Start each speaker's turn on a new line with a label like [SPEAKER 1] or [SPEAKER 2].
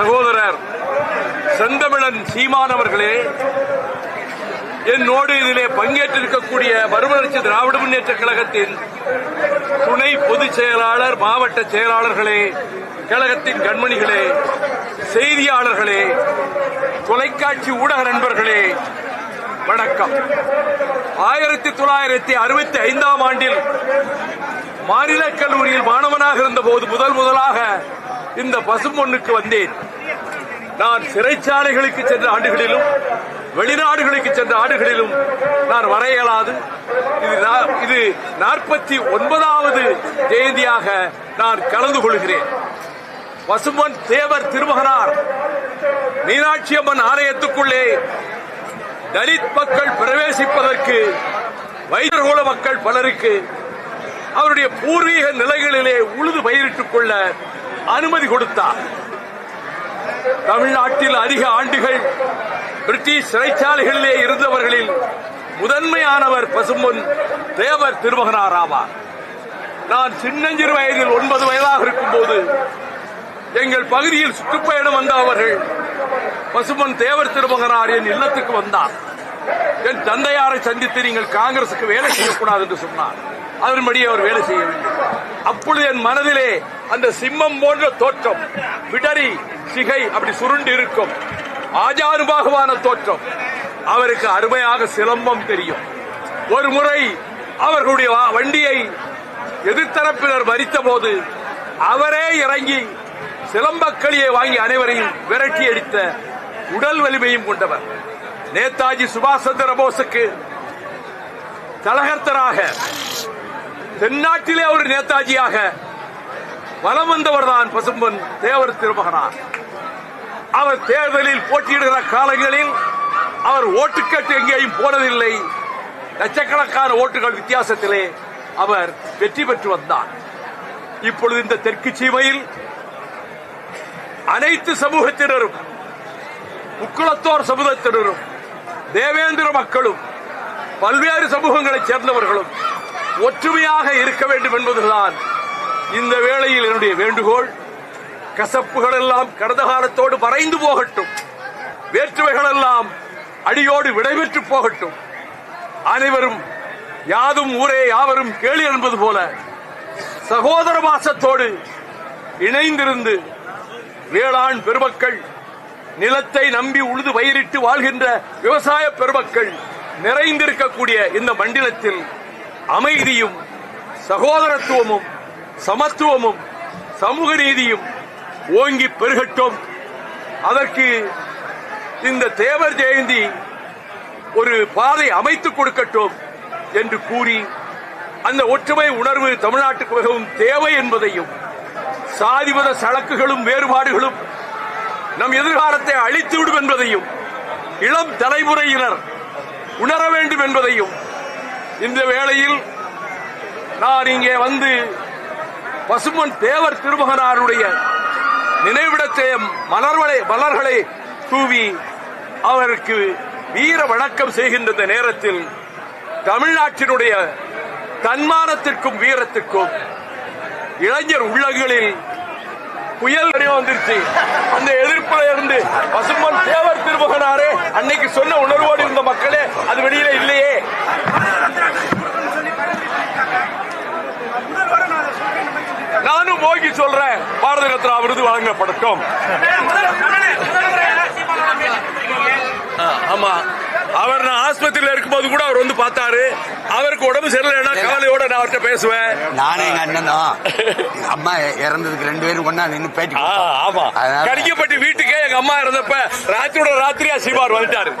[SPEAKER 1] சகோதரர் செந்தமிழன் சீமானவர்களே என்னோடு இதிலே பங்கேற்றிருக்கக்கூடிய மறுமலர்ச்சி திராவிட முன்னேற்ற கழகத்தின் துணை பொதுச் செயலாளர் மாவட்ட செயலாளர்களே கழகத்தின் கண்மணிகளே செய்தியாளர்களே தொலைக்காட்சி ஊடக நண்பர்களே வணக்கம். ஆயிரத்தி தொள்ளாயிரத்தி அறுபத்தி ஐந்தாம் ஆண்டில் மாநில கல்லூரியில் மாணவனாக இருந்தபோது முதல் முதலாக இந்த பசும்பொண்ணுக்கு வந்தேன். நான் சிறைச்சாலைகளுக்கு சென்ற ஆண்டுகளிலும் வெளிநாடுகளுக்கு சென்ற ஆண்டுகளிலும் நான் வர இயலாது இது இது நாற்பத்தி ஒன்பதாவது ஜெயந்தியாக நான் கலந்து கொள்கிறேன். பசும்பொன் தேவர் திருமகனார் மீனாட்சி அம்மன் ஆலயத்துக்குள்ளே தலித் மக்கள் பிரவேசிப்பதற்கு வைரகுல மக்கள் பலருக்கு அவருடைய பூர்வீக நிலைகளிலே உழுது பயிரிட்டுக் கொள்ள அனுமதி கொடுத்தார் தமிழ்நாட்டில் அதிக ஆண்டுகள் பிரிட்டிஷ் சிறைச்சாலைகளிலே இருந்தவர்களில் முதன்மையானவர் பசும்பொன் தேவர் திருமகனார் ஆவார். நான் சின்னஞ்சிறு வயதில் ஒன்பது வயதாக இருக்கும்போது எங்கள் பகுதியில் சுற்றுப்பயணம் வந்த அவர்கள் பசுமன் தேவர் திருமகனார் என் இல்லத்துக்கு வந்தார். என் தந்தையாரை சந்தித்து நீங்கள் காங்கிரசுக்கு வேலை செய்யக்கூடாது என்று சொன்னார். அதன்படி அவர் வேலை செய்யவில்லை. அப்பொழுது என் மனதிலே அந்த சிம்மம் போன்ற தோற்றம் பிடரி சிகை அப்படி சுருண்டு இருக்கும். ஆஜானுபாகவான தோற்றம். அவருக்கு அருமையாக சிலம்பம் தெரியும். ஒரு முறை அவர்களுடைய வண்டியை எதிர்த்தரப்பினர் மறித்த போது அவரே இறங்கி சிலம்பக்களியை வாங்கி அனைவரையும் விரட்டி அடித்த உடல் வலிமையும் கொண்டவர். நேதாஜி சுபாஷ் சந்திர போஸுக்கு தலகர்த்தராக தென்னாட்டிலே ஒரு நேதாஜியாக வலம் வந்தவர்தான் பசும்பன் தேவர் திருமகனார். அவர் தேர்தலில் போட்டியிடுகிற காலங்களில் அவர் ஓட்டுக்கட்டு எங்கேயும் போனதில்லை. லட்சக்கணக்கான ஓட்டுகள் வித்தியாசத்திலே அவர் வெற்றி பெற்று வந்தார். இப்பொழுது இந்த தெற்கு சீமையில் அனைத்து சமூகத்தினரும் முக்குளத்தோர் சமூகத்தினரும் தேவேந்திர மக்களும் பல்வேறு சமூகங்களைச் சேர்ந்தவர்களும் ஒற்றுமையாக இருக்க வேண்டும் என்பதுதான் இந்த வேளையில் என்னுடைய வேண்டுகோள். கசப்புகள் எல்லாம் கடந்த காலத்தோடு மறைந்து போகட்டும். வேற்றுமைகள் எல்லாம் அடியோடு விடைபெற்று போகட்டும். அனைவரும் யாதும் ஊரே யாவரும் கேளு என்பது போல சகோதர மாசத்தோடு இணைந்திருந்து வேளாண் பெருமக்கள் நிலத்தை நம்பி உழுது பயிரிட்டு வாழ்கின்ற விவசாய பெருமக்கள் நிறைந்திருக்கக்கூடிய இந்த மண்டலத்தில் அமைதியும் சகோதரத்துவமும் சமத்துவமும் சமூக நீதியும் ஓங்கி பெருகட்டும். அதற்கு இந்த தேவர் ஜெயந்தி ஒரு பாதை அமைத்துக் கொடுக்கட்டும் என்று கூறி அந்த ஒற்றுமை உணர்வு தமிழ்நாட்டுக்கு மிகவும் தேவை என்பதையும் சாதிமத சழக்குகளும் வேறுபாடுகளும் நம் எதிர்காலத்தை அழித்துவிடும் என்பதையும் இளம் தலைமுறையினர் உணர வேண்டும் என்பதையும் இந்த வேளையில் நான் இங்கே வந்து பசுமன் தேவர் திருமகனாருடைய நினைவிடத்தை மலர்களை மலர்களை தூவி அவருக்கு வீர வணக்கம் செய்கின்ற இந்த நேரத்தில் தமிழ்நாட்டினுடைய தன்மானத்திற்கும் வீரத்திற்கும் இளைஞர் உள்ளங்களில் புயல் நிறைய வந்துருச்சு. அந்த எதிர்ப்புல இருந்து பசுமன் தேவர் திருமகனாரே அன்னைக்கு சொன்ன உணர்வோடு இருந்த மக்கள் போகி சொல்றேன். பாரத ரத்னா விருது வழங்கப்படட்டும். ஆமா. அவர் நான் ஆஸ்பத்திரியில இருக்கும்போது கூட அவர் வந்து பார்த்தாரு. அவருக்கு உடம்பு சரியில்லைன்னா கவலையோட நான் அவர்கிட்ட பேசுவேன்.
[SPEAKER 2] நானும் எங்க அண்ணன் தான். அம்மா இறந்ததுக்கு ரெண்டு பேரும் கொண்டா நின்று பேட்டி.
[SPEAKER 1] ஆமா. கடிக்கப்பட்டு வீட்டுக்கே எங்க அம்மா இருந்தப்ப ராத்திரியோட ராத்திரியா சீமார் வந்துட்டாரு.